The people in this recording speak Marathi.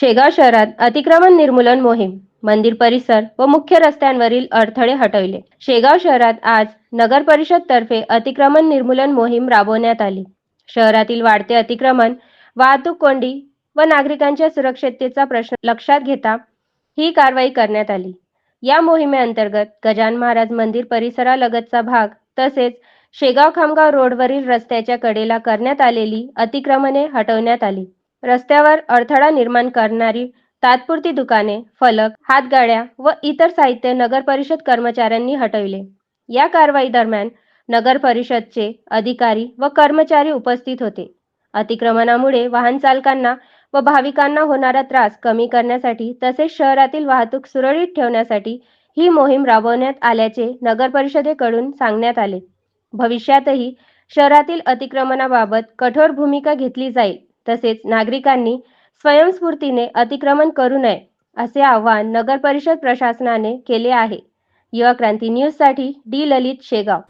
शेगाव शहरात अतिक्रमण निर्मूलन मोहीम मंदिर परिसर व मुख्य रस्त्यांवरील अडथळे हटविले. शेगाव शहरात आज नगर परिषद तर्फे अतिक्रमण निर्मूलन मोहीम राबवण्यात आली. शहरातील वाढते अतिक्रमण वाहतूक कोंडी व नागरिकांच्या सुरक्षिततेचा प्रश्न लक्षात घेता ही कारवाई करण्यात आली. या मोहिमेअंतर्गत गजान महाराज मंदिर परिसरालगतचा भाग तसेच शेगाव खामगाव रोडवरील रस्त्याच्या कडेला करण्यात आलेली अतिक्रमणे हटवण्यात आली. रस्त्यावर अडथळा निर्माण करणारी तात्पुरती दुकाने फलक हातगाड्या व इतर साहित्य नगर परिषद कर्मचाऱ्यांनी हटविले. या कारवाई दरम्यान नगर परिषदचे अधिकारी व कर्मचारी उपस्थित होते. अतिक्रमणामुळे वाहन चालकांना व भाविकांना होणारा त्रास कमी करण्यासाठी तसेच शहरातील वाहतूक सुरळीत ठेवण्यासाठी ही मोहीम राबवण्यात आल्याचे नगर परिषदेकडून सांगण्यात आले. भविष्यातही शहरातील अतिक्रमणाबाबत कठोर भूमिका घेतली जाईल. तसेच नागरिकांनी स्वयंस्फूर्तीने अतिक्रमण करू नये असे आवाहन नगर परिषद प्रशासनाने केले आहे. युवा क्रांती न्यूजसाठी डी ललित शेगाव.